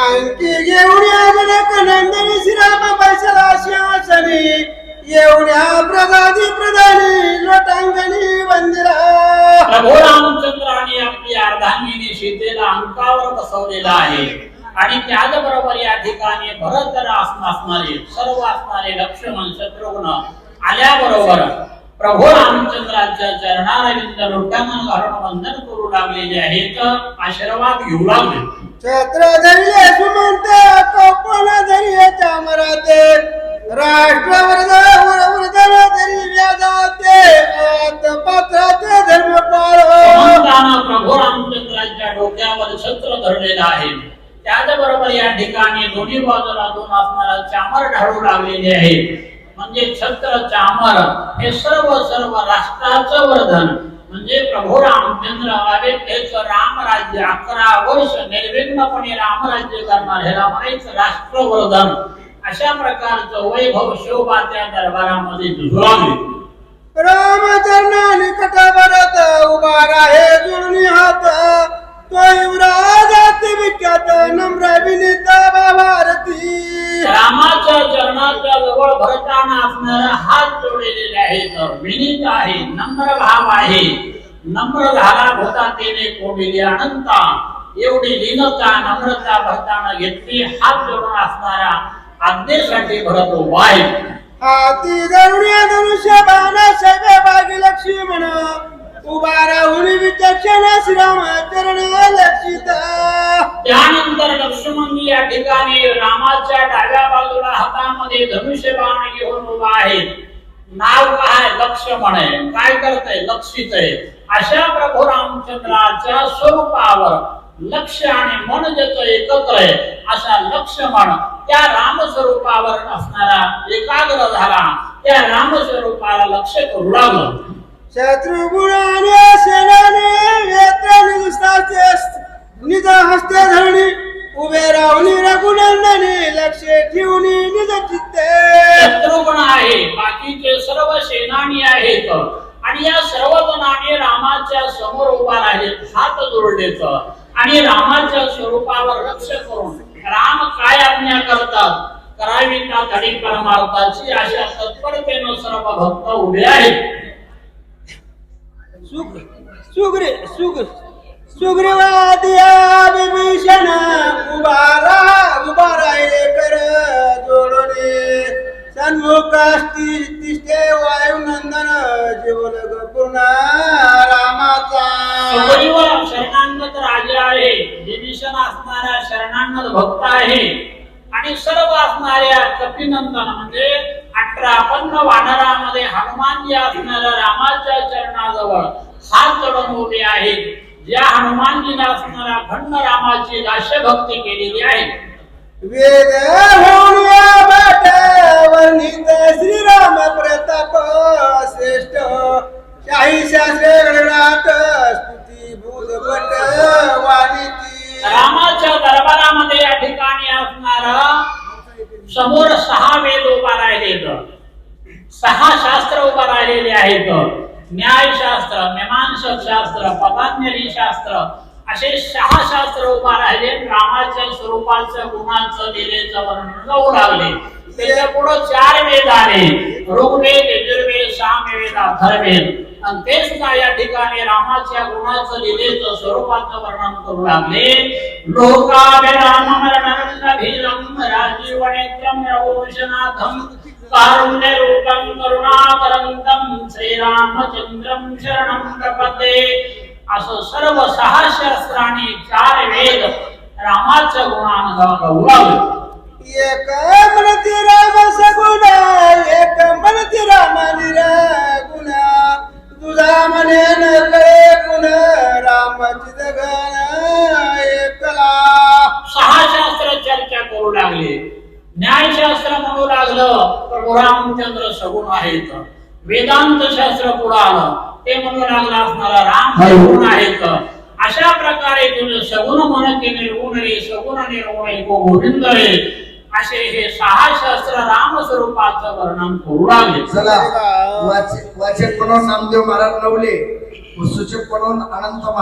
आणखी एवढ्या जनक नंदनी श्रीराम बैसला सिंहासनी एवढ्या प्रदादी प्रदानी लोटांगणी वंदिरा. प्रभू रामचंद्राने आपली अर्धांगिनी सीतेला अंकावर बसवलेला आहे. आणि त्याचबरोबर या ठिकाणी भरत असणारे सर्व असणारे लक्ष्मण शत्रुघ्न आल्याबरोबर प्रभू रामचंद्राच्या चरणारविंद लोटांगण घालून वंदन करू लागलेले आहेत. आशीर्वाद घेऊ लागले. छत्र धरले सुमंत कोपण धरिले चामराते. राष्ट्रवर्ध वरवर्धन धरी व्याजाते. आत पात्राते धर्म पाळ. प्रभू रामचंद्राच्या डोक्यावर छत्र धरलेलं आहे. त्याचबरोबर या ठिकाणी दोन्ही बाजूला दोन असणारा चामर ढाळू लागलेले आहे म्हणजे छत्र चामर हे सर्व सर्व राष्ट्राचं वर्धन. म्हणजे प्रभू रामचंद्र राम राज्य अकरा वर्ष निर्विघ्नपणे रामराज्य करणार हे म्हणायचं राष्ट्रवर्धन. अशा प्रकारचं वैभव शोभा त्या दरबारामध्ये दिसू लागली रामचरणा निकट भरत उभा राहे जुळणी हात तो युवराज विख्या नम्र भाव आहे. नम्र झाला होता तेने कोडिले अनंता. एवढी लीनता नम्रता भरताना घेतली. हात जोडून असणारा आज्ञेसाठी भरत हाती धनुष्य बाण सगळे बागी लक्ष्मण उभा राहून विचक्षण श्रीराम चरण लक्षित. त्यानंतर लक्ष्मण या ठिकाणी रामाच्या डाव्या बाजूला हातामध्ये धनुष्यबाण घेऊन उभा आहे. लक्ष म्हणे काय करतय? लक्षित आहे. अशा प्रभू रामचंद्राच्या स्वरूपावर लक्ष आणि मन ज्याचं एकत्र आहे असा म्हण त्या रामस्वरूपावर असणारा एकाग्र झाला. त्या रामस्वरूपाला लक्ष करू लागलं. शत्रुगुणाने हात आणि रामाच्या स्वरूपावर लक्ष करून राम काय आज्ञा करतात करावी का धडी परमार्थाची अशा तत्परतेनं सर्व भक्त उभे आहेत. सुग्रे सुग्र सुग्रीवादिया विभीषण उभारा उभा राहिले कर जोडणे सन्मुखास्ती तिष्ठे वायुनंदन जीवन पूर्णा. शरणांगत आहे. विभीषण असणाऱ्या शरणांगत भक्त आहे. आणि सर्व असणाऱ्या कपिनंदन म्हणजे अठरा पन्न वानरामध्ये हनुमानजी असणाऱ्या रामाच्या चरणाजवळ हात चढून उभे आहेत. ज्या हनुमानजीने असणाऱ्या भंड रामाची दास्य भक्ती केलेली आहे. वेद वर्णित श्रीराम प्रताप श्रेष्ठ. शाही शास्त्र रामाच्या दरबारामध्ये या ठिकाणी असणार समोर सहा वेद उभा राहिलेत. सहा शास्त्र उभा राहिलेले आहेत. न्यायशास्त्र मीमांसक शास्त्र पदांजली शास्त्र असे सहा शास्त्र उभा राहिले. रामाच्या स्वरूपाचं गुणांचं दिलेचं वर्णन जाऊ लागले. त्याच्या पुढे चार वेद आले. ऋग्वेद यजुर्वेद सामवेद अथर्वेद आणि ते सुद्धा या ठिकाणी रामाच्या गुणाचं लिलेचं स्वरूपाचं वर्णन करू लागले. लोकाभिराम मरणभीरम राजीवनेत्रम रघुवंशनाथम कारुण्य रूपम करुणाकरंतम श्रीरामचंद्रम शरणम प्रपदे असं सर्व सहा शास्त्राने चार वेद रामाच्या गुणांना गाऊ एक म्हणते राम सगुणा करू लागले. न्यायशास्त्र म्हणू लागलं प्रभू रामचंद्र सगुण आहेत. वेदांत शास्त्र पुढे आलं. ते म्हणू लागलं असणारा राम सगुण आहेत. अशा प्रकारे तुझे सगुण मन के निर्गुण रे सगुण निर्गुण एको गोविंद रे. असे हे सहा शास्त्र राम स्वरूपाचं वर्णन करू लागले. चला वाचक वाचक म्हणून नामदेव महाराज नवले व सूचक म्हणून अनंत महाराज